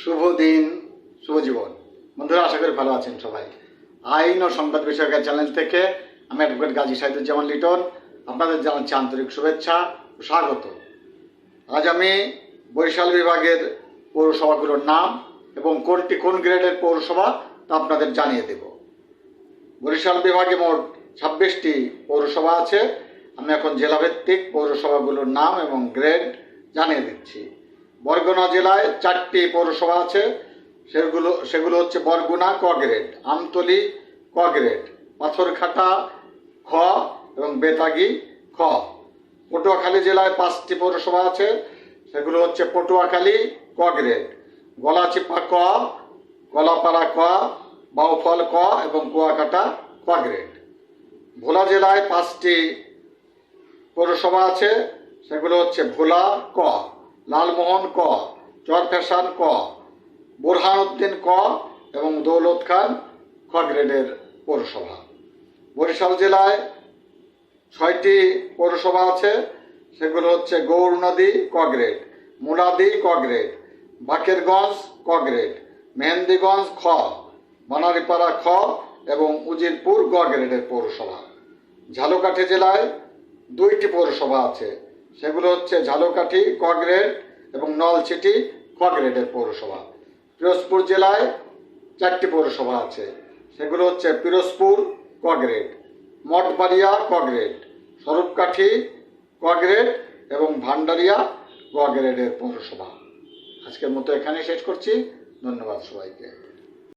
শুভ দিন শুভ জীবন বন্ধুরা, আশা করি ভালো আছেন সবাই। আইন ও সংবাদ বিষয়কের চ্যানেল থেকে আমি অ্যাডভোকেট গাজী সাইদুজ্জামান লিটন। আপনাদের জানাচ্ছি আন্তরিক শুভেচ্ছা ও স্বাগত। আজ আমি বরিশাল বিভাগের পৌরসভাগুলোর নাম এবং কোনটি কোন গ্রেডের পৌরসভা তা আপনাদের জানিয়ে দেব। বরিশাল বিভাগে মোট ছাব্বিশটি পৌরসভা আছে। আমি এখন জেলাভিত্তিক পৌরসভাগুলোর নাম এবং গ্রেড জানিয়ে দিচ্ছি। বরগুনা জেলায় চারটি পৌরসভা আছে। সেগুলো সেগুলো হচ্ছে বরগুনা ক আমতলি ক গ্রেড পাথরঘাটা খ এবং বেতাগি খ। পটুয়াখালী জেলায় পাঁচটি পৌরসভা আছে। সেগুলো হচ্ছে পটুয়াখালী ক গলাচিপা ক, গলাপাড়া ক, বাউফল ক এবং কুয়াকাটা ক গ্রেড ভোলা জেলায় পাঁচটি পৌরসভা আছে। সেগুলো হচ্ছে ভোলা ক। লালমোহন ক চরফ্যাশন ক বোরহানউদ্দিন ক এবং দৌলত খান খ গ্রেডের পৌরসভা। বরিশাল জেলায় ছয়টি পৌরসভা আছে, সেগুলো হচ্ছে গৌর নদী ক মুলাদি ক গ্রেড, বাকেরগঞ্জ ক গ্রেড, মেহেন্দিগঞ্জ খ বানারীপাড়া খ এবং উজিরপুর গ গ্রেডের পৌরসভা। ঝালকাঠি জেলায় দুইটি পৌরসভা আছে সেগুলো হচ্ছে ঝালকাঠি ক গ্রেড এবং নলছিটি ক গ্রেডের পৌরসভা। পিরোজপুর জেলায় চারটি পৌরসভা আছে। সেগুলো হচ্ছে পিরোজপুর ক গ্রেড মঠবাড়িয়া ক গ্রেড স্বরূপকাঠি ক গ্রেড এবং ভান্ডারিয়া ক গ্রেডের পৌরসভা। আজকের মতো এখানে শেষ করছি। ধন্যবাদ সবাইকে।